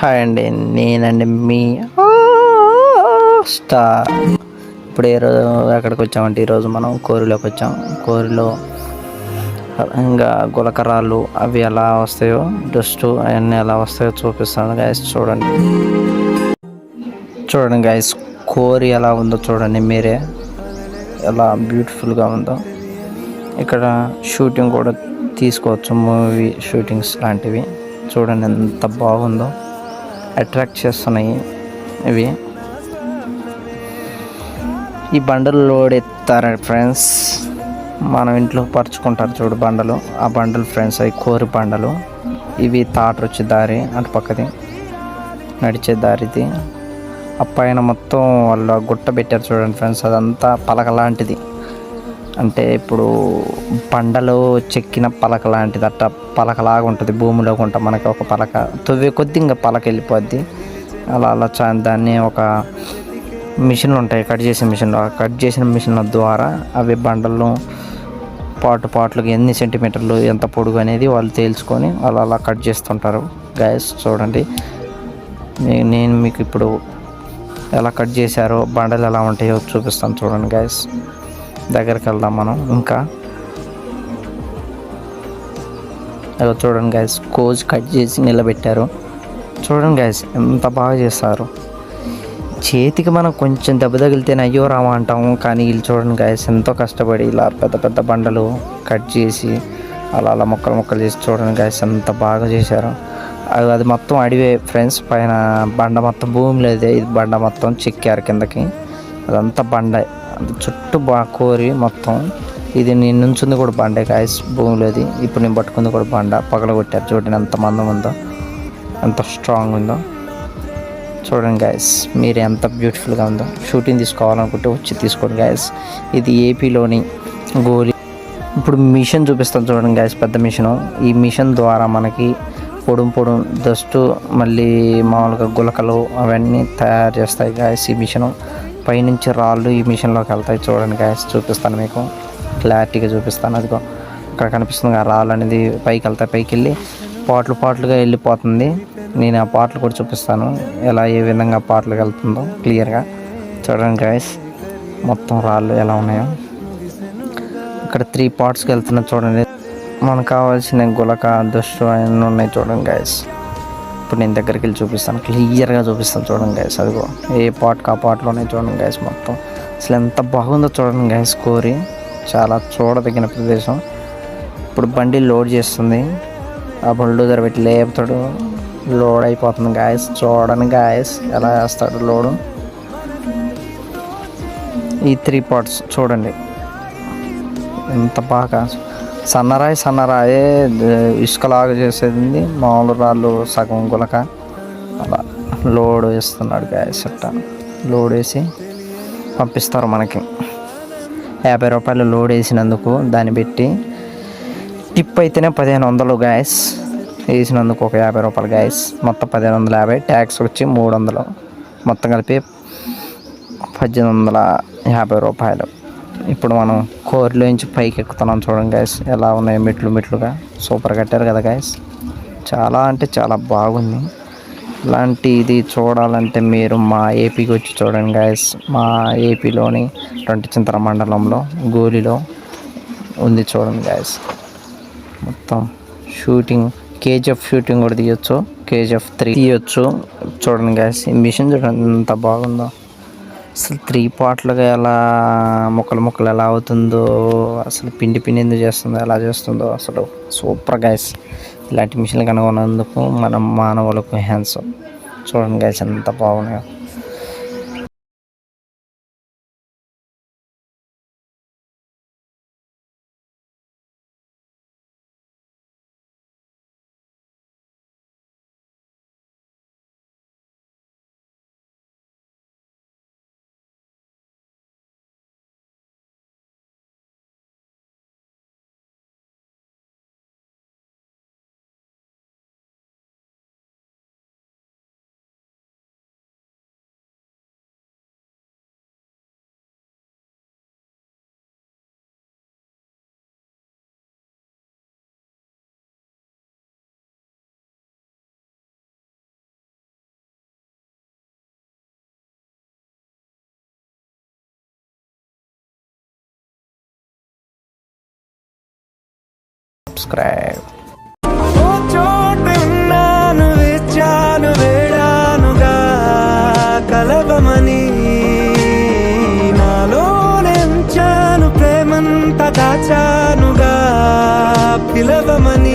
Hi అండి నేనండి మీ star. ఇప్పుడు ఏ రోజు ఎక్కడికి వచ్చామంటే ఈరోజు మనం కోరిలోకి వచ్చాం. కోరిలో ఇంకా గులకరాలు అవి ఎలా వస్తాయో డస్ట్ అవన్నీ ఎలా వస్తాయో చూపిస్తాను గాయస్ చూడండి. చూడండి గాయస్ కోరి ఎలా ఉందో చూడండి మీరే. ఎలా బ్యూటిఫుల్గా ఉందో. ఇక్కడ షూటింగ్ కూడా తీసుకోవచ్చు మూవీ షూటింగ్స్ లాంటివి. చూడండి ఎంత బాగుందో. అట్రాక్ట్ చేస్తున్నాయి ఇవి. ఈ బండలు లోడ్ ఎత్తారు ఫ్రెండ్స్? మనం ఇంట్లో పరుచుకుంటారు చూడు బండలు. ఆ బండలు ఫ్రెండ్స్ అవి కోరి బండలు. ఇవి తాటర్ వచ్చే దారి అటు పక్కది. నడిచే దారిది. ఆ పైన మొత్తం వాళ్ళు గుట్ట పెట్టారు చూడండి ఫ్రెండ్స్ అదంతా పలక లాంటిది. అంటే ఇప్పుడు పండలో చెక్కిన పలక లాంటిది అట్ట పలకలాగా ఉంటుంది. భూమిలో ఉంటా మనకి ఒక పలక తొవ్వే కొద్ది ఇంకా పలక వెళ్ళిపోద్ది. అలా అలా చా దాన్ని ఒక మిషన్లు ఉంటాయి. కట్ చేసే మిషన్లు. ఆ కట్ చేసిన మిషన్ల ద్వారా అవి బండలను పాటు పాటలకు ఎన్ని సెంటీమీటర్లు ఎంత పొడుగు అనేది వాళ్ళు తేల్చుకొని వాళ్ళు అలా కట్ చేస్తుంటారు. గ్యాస్ చూడండి. నేను మీకు ఇప్పుడు ఎలా కట్ చేశారో బండలు ఎలా ఉంటాయో చూపిస్తాను చూడండి గ్యాస్ దగ్గరికి వెళ్దాం మనం ఇంకా. అలా చూడండి గైస్ కోజ్ కట్ చేసి నిలబెట్టారు. చూడండి గైస్ ఎంత బాగా చేస్తారు. చేతికి మనం కొంచెం దెబ్బ తగిలితేనే అయ్యో రామా అంటాము కానీ వీళ్ళు చూడండి గాయస్ ఎంతో కష్టపడి ఇలా పెద్ద పెద్ద బండలు కట్ చేసి అలా అలా మొక్కలు మొక్కలు చేసి చూడండి గాయస్ ఎంత బాగా చేశారు. అది అది మొత్తం అడివే ఫ్రెండ్స్ పైన బండ మొత్తం భూమి లేదే ఇది బండ మొత్తం చెక్కారు కిందకి. అదంతా బండ. చుట్టూ బాగా కోరి మొత్తం ఇది నేను నుంచుంది కూడా బండే గాయస్ భూమిలోది ఇప్పుడు నేను పట్టుకుంది కూడా బండ. పగల కొట్టారు చూడండి ఎంత మందం ఉందో. ఎంత స్ట్రాంగ్ ఉందో. చూడండి గాయస్ మీరు ఎంత బ్యూటిఫుల్గా ఉందో. షూటింగ్ తీసుకోవాలనుకుంటే వచ్చి తీసుకోండి గాయస్ ఇది ఏపీలోని గోలి. ఇప్పుడు మిషన్ చూపిస్తాను చూడండి గాయస్ పెద్ద మిషన్ ఈ మిషన్ ద్వారా మనకి పొడుం పొడుం జస్ట్ మళ్ళీ మామూలుగా గులకలు అవన్నీ తయారు చేస్తాయి గాయస్ ఈ మిషన్ పైనుంచి రాళ్ళు ఈ మిషన్లోకి వెళ్తాయి చూడండి గ్యాస్ చూపిస్తాను మీకు. క్లారిటీగా చూపిస్తాను అదిగో. ఇక్కడ కనిపిస్తుంది ఆ రాళ్ళు అనేది పైకి వెళ్తాయి పైకి వెళ్ళి పాటలు పాటలుగా వెళ్ళిపోతుంది. నేను ఆ పాటలు కూడా చూపిస్తాను ఎలా ఏ విధంగా పాటలు వెళ్తుందో క్లియర్గా చూడండి గాయస్ మొత్తం రాళ్ళు ఎలా ఉన్నాయో. ఇక్కడ త్రీ పార్ట్స్కి వెళ్తున్నా చూడండి. మనకు కావాల్సిన గులక దుష్టు అవన్నీ ఉన్నాయి చూడండి గాయస్ ఇప్పుడు నేను దగ్గరికి వెళ్ళి చూపిస్తాను. క్లియర్గా చూపిస్తాను చూడండి గాయస్ అదిగో. ఏ పార్ట్ ఆ పార్ట్లో చూడండి గాయస్ మొత్తం. అసలు ఎంత బాగుందో చూడండి గాయస్ కోరి చాలా చూడదగిన ప్రదేశం. ఇప్పుడు బండి లోడ్ చేస్తుంది. ఆ బుల్డోజర్ పెట్టి లేపుతాడు. లోడ్ అయిపోతుంది గాయస్ చూడని గాయస్ ఎలా వేస్తాడు లోడు. ఈ త్రీ పార్ట్స్ చూడండి. ఎంత బాగా సన్నరాయి సన్నరాయే ఇసుకలాగా చేసేది మామూలు రాళ్ళు సగం గులక అలా లోడ్ వేస్తున్నాడు గ్యాస్ అట్ట. లోడ్ వేసి పంపిస్తారు మనకి. యాభై రూపాయలు లోడ్ వేసినందుకు దాన్ని పెట్టి టిప్ అయితేనే పదిహేను వందలు గ్యాస్. వేసినందుకు ఒక యాభై రూపాయలు గ్యాస్. మొత్తం పదిహేను వందల యాభై ట్యాక్స్ వచ్చి మూడు వందలు. మొత్తం కలిపి పద్దెనిమిది వందల యాభై రూపాయలు. ఇప్పుడు మనం కోరిలోంచి పైకి ఎక్కుతున్నాం చూడండి గాయస్ ఎలా ఉన్నాయి మెట్లు మెట్లుగా? సూపర్ కట్టారు కదా గాయస్ చాలా అంటే చాలా బాగుంది. ఇలాంటి ఇది చూడాలంటే మీరు మా ఏపీకి వచ్చి చూడండి గాయస్ మా ఏపీలోని ట్వంటీ చింతర మండలంలో గోలిలో ఉంది చూడండి గాయస్ మొత్తం షూటింగ్ కేజీఎఫ్ షూటింగ్ కూడా తీయొచ్చు. కేజీఎఫ్ త్రీ తీయొచ్చు. చూడండి గాయస్ ఈ మిషన్ చూడండి ఎంత బాగుందో. అసలు త్రీ పార్ట్లుగా ఎలా ముక్కలు ముక్కలు ఎలా అవుతుందో అసలు పిండి పిండి ఎందుకు చేస్తుందో ఎలా చేస్తుందో అసలు సూపర్ గైస్ ఇలాంటి మిషన్లు కనుగొన్నందుకు మనం మానవులకు హ్యాండ్స్ చూడండి గైస్ ఎంత బాగున్నాయో. సబ్స్క్రైబ్ కలవమని నాలోనెంచాను ప్రేమంత దాచానుగా పిలవమని